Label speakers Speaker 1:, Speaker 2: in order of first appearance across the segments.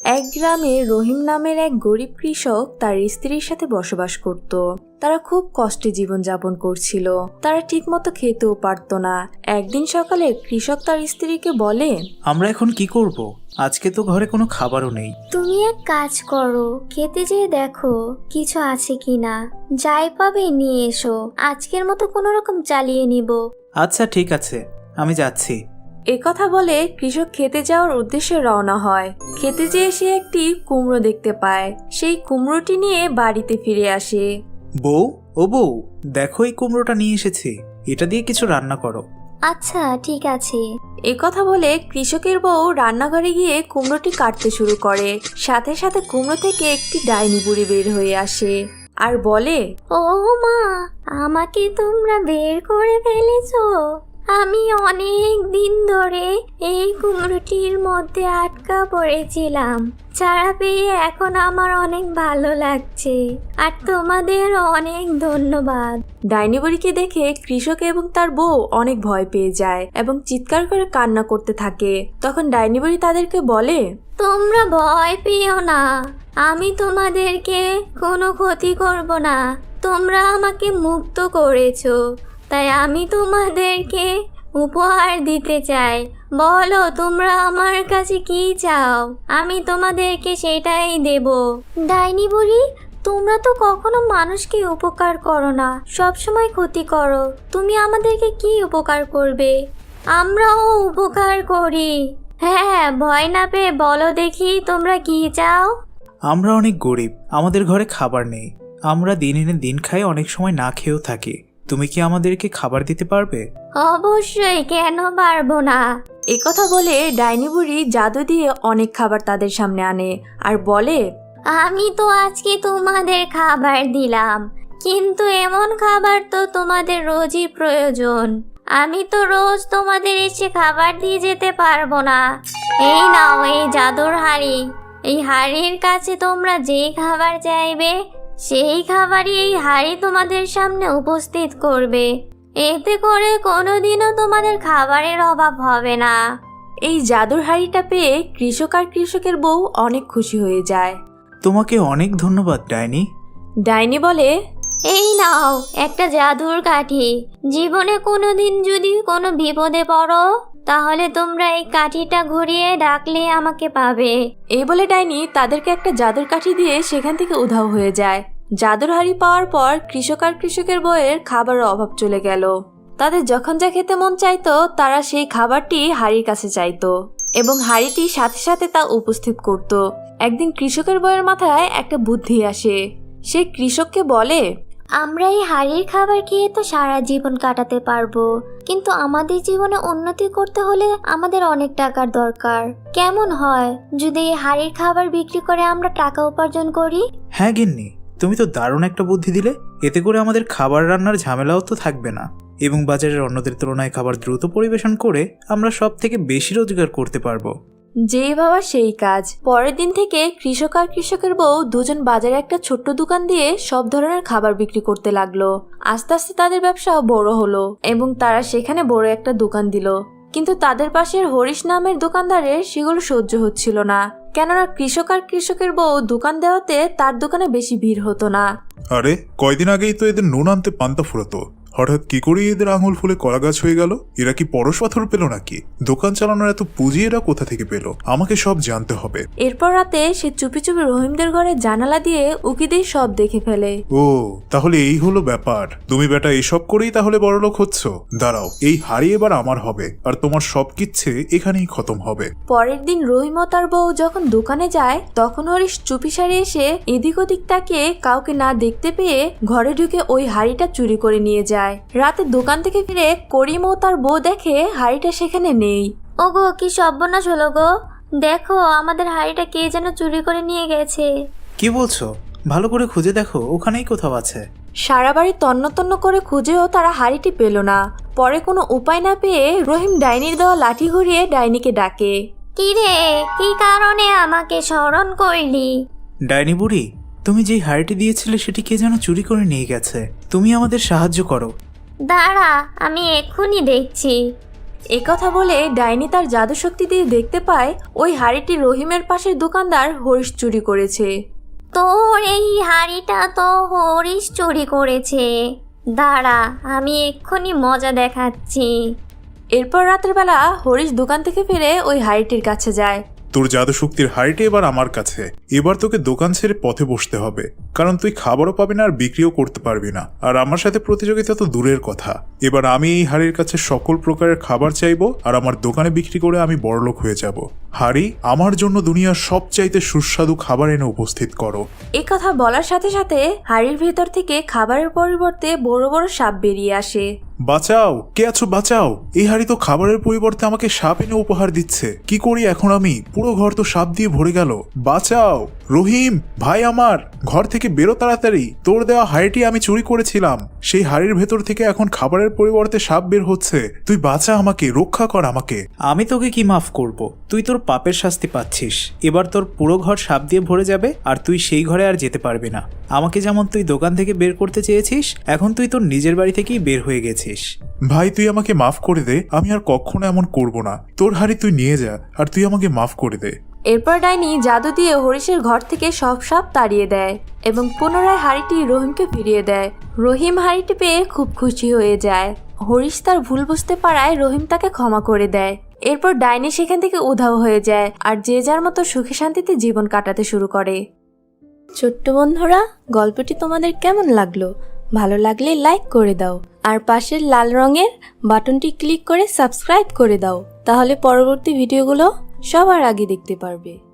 Speaker 1: এক গ্রামে রহিম নামের এক গরিব কৃষক তার স্ত্রীর সাথে বসবাস করত। তারা খুব কষ্টে জীবনযাপন করছিল। তারা ঠিকমতো খেতেও পারত না। একদিন সকালে কৃষক তার স্ত্রীকে বলে
Speaker 2: আমরা এখন কি করব? আজকে তো ঘরে কোনো খাবারও নেই।
Speaker 3: তুমি এক কাজ করো খেতে যেয়ে দেখো কিছু আছে কিনা। যাই পাবে নিয়ে এসো। আজকের মতো কোনো রকম চালিয়ে নিব।
Speaker 2: আচ্ছা ঠিক আছে। আমি যাচ্ছি।
Speaker 1: কথা বলে কৃষক খেতে যাওয়ার উদ্দেশ্যে রওনা হয়। খেতে যেয়ে সে একটি কুমড়ো দেখতে পায়। সেই কুমড়োটি নিয়ে বাড়িতে ফিরে আসে।
Speaker 2: বউ ও বউ দেখো এই কুমড়োটা নিয়ে এসেছি। এটা দিয়ে কিছু রান্না করো।
Speaker 3: আচ্ছা ঠিক আছে।
Speaker 1: এ কথা বলে কৃষকের বউ রান্নাঘরে গিয়ে কুমড়োটি কাটতে শুরু করে। সাথে সাথে কুমড়ো থেকে একটি ডাইনি বুড়ি বের হয়ে আসে আর বলে
Speaker 3: ও মা আমাকে তোমরা বের করে ফেলেছো। আমি অনেক দিন ধরে এই কুমড়োটির মধ্যে আটকা পড়েছিলাম। চারা পেয়ে এখন আমার অনেক ভালো লাগছে। আর তোমাদের অনেক ধন্যবাদ।
Speaker 1: ডাইনি বুড়িকে দেখে কৃষক এবং তার বউ অনেক ভয় পেয়ে যায় এবং চিৎকার করে কান্না করতে থাকে। তখন ডাইনি বুড়ি তাদেরকে বলে
Speaker 3: তোমরা ভয় পেও না। আমি তোমাদেরকে কোনো ক্ষতি করব না। তোমরা আমাকে মুক্ত করেছ। তাই আমি তোমাদেরকে উপহার দিতে চাই। বলো তোমরা আমার কাছে কি চাও? আমি তোমাদেরকে সেটাই দেব। ডাইনি বুড়ি তোমরা তো কখনো মানুষকে উপকার করো না সব সময় ক্ষতি করো। তুমি আমাদেরকে কি উপকার করবে? আমরাও উপকার করি। হ্যাঁ ভয় না পেয়ে বলো দেখি তোমরা কি চাও।
Speaker 2: আমরা অনেক গরিব আমাদের ঘরে খাবার নেই। আমরা দিন এনে দিন খাই অনেক সময় না খেয়েও থাকি। তুমি কি আমাদেরকে খাবার দিতে পারবে?
Speaker 3: অবশ্যই, কেন পারব না?
Speaker 1: এ কথা বলে ডাইনি বুড়ি জাদু দিয়ে অনেক খাবার তাদের সামনে আনে আর বলে,
Speaker 3: আমি তো আজকে তোমাদের খাবার দিলাম, কিন্তু এমন খাবার তো তোমাদের রোজই প্রয়োজন। আমি তো রোজ তোমাদের এসে খাবার দিয়ে যেতে পারব না। এই নাও এই জাদুর হাড়ি। এই হাড়ির কাছে তোমরা যে খাবার চাইবে সেই খাবারই এই হাড়ি তোমাদের সামনে উপস্থিত করবে। এতে করে কোনোদিনও তোমাদের খাবারের অভাব হবে না।
Speaker 1: এই জাদুর হাড়িটা পেয়ে কৃষক আর কৃষকের বউ অনেক খুশি হয়ে যায়।
Speaker 2: তোমাকে অনেক ধন্যবাদ ডাইনি।
Speaker 1: ডাইনি বলে
Speaker 3: এই নাও একটা জাদুর কাঠি। জীবনে কোনোদিন যদি কোনো বিপদে পড়ো তাহলে তোমরা এই কাঠিটা ঘুরিয়ে ডাকলে আমাকে পাবে।
Speaker 1: এই বলে ডাইনি তাদেরকে একটা জাদুর কাঠি দিয়ে সেখান থেকে উধাও হয়ে যায়। জাদুর হাড়ি পাওয়ার পর কৃষক আর কৃষকের বইয়ের খাবারের অভাব চলে গেল। তাদের যখন যা খেতে মন চাইতো, তারা সেই খাবারটি হাড়ির কাছে চাইতো এবং হাড়িটি সাথে সাথে তা উপস্থিত করত। একদিন কৃষকের বইয়ের মাথায় একটা বুদ্ধি আসে। সে কৃষককে বলে
Speaker 3: আমরা এই হাড়ির খাবার খেয়ে তো সারা জীবন কাটাতে পারব। কিন্তু আমাদের জীবনে উন্নতি করতে হলে আমাদের অনেক টাকার দরকার। কেমন হয় যদি এই হাড়ির খাবার বিক্রি করে আমরা টাকা উপার্জন করি?
Speaker 2: হ্যাঁ গিন্নি, তুমি তো দারুণ একটা বুদ্ধি দিলে। এতে করে আমাদের খাবার রান্নার ঝামেলাও তো থাকবে না। এবং বাজারের অন্যদের তুলনায় খাবার দ্রুত পরিবেশন করে আমরা সব থেকে বেশি রোজগার করতে পারব।
Speaker 1: যেই ভাবা সেই কাজ। পরের দিন থেকে কৃষক আর কৃষকের বউ দুজন বাজারে একটা ছোট্ট দোকান দিয়ে সব ধরনের খাবার বিক্রি করতে লাগল। আস্তে আস্তে তাদের ব্যবসা বড় হলো এবং তারা সেখানে বড় একটা দোকান দিল। কিন্তু তাদের পাশের হরিশ নামের দোকানদারের সেগুলো সহ্য হচ্ছিল না। কেননা কৃষক আর কৃষকের বউ দোকান দেওয়াতে তার দোকানে বেশি ভিড় হতো না।
Speaker 4: আরে, কয়দিন আগেই তো এদের নুন আনতে পান্তা ফুরাতো। হঠাৎ কি করে এদের আঙুল ফুলে কলা গাছ হয়ে গেল? এরা কি পরশ পাথর পেল নাকি? দোকান চালানোর এত পুঁজি এরা কোথা থেকে পেল? আমাকে সব জানতে হবে।
Speaker 1: এরপর রাতে সে চুপি চুপি রহিমদের ঘরে জানালা দিয়ে উকি দিয়ে সব দেখে ফেলে।
Speaker 4: ও তাহলে এই হলো ব্যাপার। তুমি বেটা এসব করেই তাহলে বড়লোক হচ্ছ? দাঁড়াও এই হাড়ি এবার আমার হবে আর তোমার সব কিচ্ছে এখানেই খতম হবে।
Speaker 1: পরের দিন রহিম ও তার বউ যখন দোকানে যায় তখন হরিশ চুপি সারি এসে এদিক ওদিক তাকে কাউকে না দেখতে পেয়ে ঘরে ঢুকে ওই হাড়িটা চুরি করে নিয়ে যায়। রাতে দোকান থেকে ফিরে করিম ও তার বউ দেখে হাড়িটা সেখানে নেই।
Speaker 3: ওগো কি সর্বনাশ হলো গো। দেখো আমাদের হাড়িটা কে যেন চুরি করে নিয়ে গেছে।
Speaker 2: কি বলছো? ভালো করে খুঁজে দেখো ওখানেই কোথাও আছে।
Speaker 1: সারা বাড়ি তন্ন তন্ন করে খুঁজেও তারা হাড়িটি পেল না। পরে কোনো উপায় না পেয়ে রহিম ডাইনির দেওয়া লাঠি ঘুরিয়ে ডাইনিকে ডাকে।
Speaker 3: কি রে কি কারণে আমাকে স্মরণ করলি?
Speaker 2: ডাইনি বুড়ি তুমি যেই হাড়িটি দিয়েছিলে সেটি কে যেন চুরি করে নিয়ে গেছে? তুমি আমাদের সাহায্য করো।
Speaker 3: দাঁড়া আমি এক্ষুনি দেখছি।
Speaker 1: এ কথা বলে ডাইনি তার জাদু শক্তি দিয়ে দেখতে পায় ওই হাড়িটি রহিমের পাশের দোকানদার হরিশ চুরি করেছে।
Speaker 3: তোর এই হাড়িটা তো হরিশ চুরি করেছে। দাঁড়া আমি এক্ষুনি মজা দেখাচ্ছি।
Speaker 1: এরপর রাতের বেলা হরিশ দোকান থেকে ফিরে ওই হাড়িটির কাছে যায়।
Speaker 4: তোর জাদু শক্তির হাড়িটি এবার আমার কাছে। এবার তোকে দোকান ছেড়ে পথে বসতে হবে। কারণ তুই খাবারও পাবি না আর বিক্রিও করতে পারবি না। আর আমার সাথে প্রতিযোগিতা তো দূরের কথা। এবার আমি এই হাড়ির কাছে সকল প্রকারের খাবার চাইব আর আমার দোকানে বিক্রি করে আমি বড়লোক হয়ে যাব। হাড়ি, আমার জন্য দুনিয়ার সবচাইতে সুস্বাদু খাবার এনে উপস্থিত করো।
Speaker 1: এ কথা বলার সাথে সাথে হাড়ির ভেতর থেকে খাবারের পরিবর্তে বড় বড় সাপ বেরিয়ে আসে।
Speaker 4: বাঁচাও, কে আছো বাঁচাও। এই হাড়ি তো খাবারের পরিবর্তে আমাকে সাপ এনে উপহার দিচ্ছে। কি করি এখন আমি? পুরো ঘর তো সাপ দিয়ে ভরে গেল। বাঁচাও। রহিম, ভাই আমার, ঘর থেকে বেরো তাড়াতাড়ি। তোর দেওয়া হাড়িটি আমি চুরি করেছিলাম। সেই হাড়ির ভেতর থেকে এখন খাবারের পরিবর্তে সাপ বের হচ্ছে। তুই বাঁচা আমাকে রক্ষা কর আমাকে।
Speaker 2: আমি তোকে কি মাফ করব? তুই তোর পাপের শাস্তি পাচ্ছিস। এবার তোর পুরো ঘর সাপ দিয়ে ভরে যাবে আর তুই সেই ঘরে আর যেতে পারবি না। আমাকে যেমন তুই দোকান থেকে বের করতে চেয়েছিস এখন তুই তোর নিজের বাড়ি থেকেই বের হয়ে গেছিস।
Speaker 4: ভাই তুই আমাকে মাফ করে দে আমি আর কখনো এমন করব না। তোর হাড়ি তুই নিয়ে যা আর তুই আমাকে মাফ করে দে।
Speaker 1: এরপর ডাইনি জাদু দিয়ে হরিশের ঘর থেকে সব সাপ তাড়িয়ে দেয়। এবং পুনরায় হাড়িটি রহিমকে ফিরিয়ে দেয়। রহিম হাড়িটি পেয়ে খুব খুশি হয়ে যায়। হরিশ তার ভুল বুঝতে পারায় রহিম তাকে ক্ষমা করে দেয়। এরপর ডাইনি সেখান থেকে উধাও হয়ে যায় আর যে যার মতো সুখে শান্তিতে জীবন কাটাতে শুরু করে। ছোট্ট বন্ধুরা, গল্পটি তোমাদের কেমন লাগল? ভালো লাগলে লাইক করে দাও আর পাশের লাল রঙের বাটনটি ক্লিক করে সাবস্ক্রাইব করে দাও। তাহলে পরবর্তী ভিডিওগুলো সবার আগে দেখতে পারবে।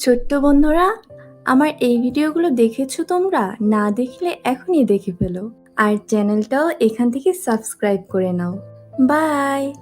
Speaker 1: ছোট্ট বন্ধুরা, আমার এই ভিডিওগুলো দেখেছ তোমরা? না দেখলে এখনই দেখে ফেলো। আর চ্যানেলটাও এখান থেকে সাবস্ক্রাইব করে নাও। বাই!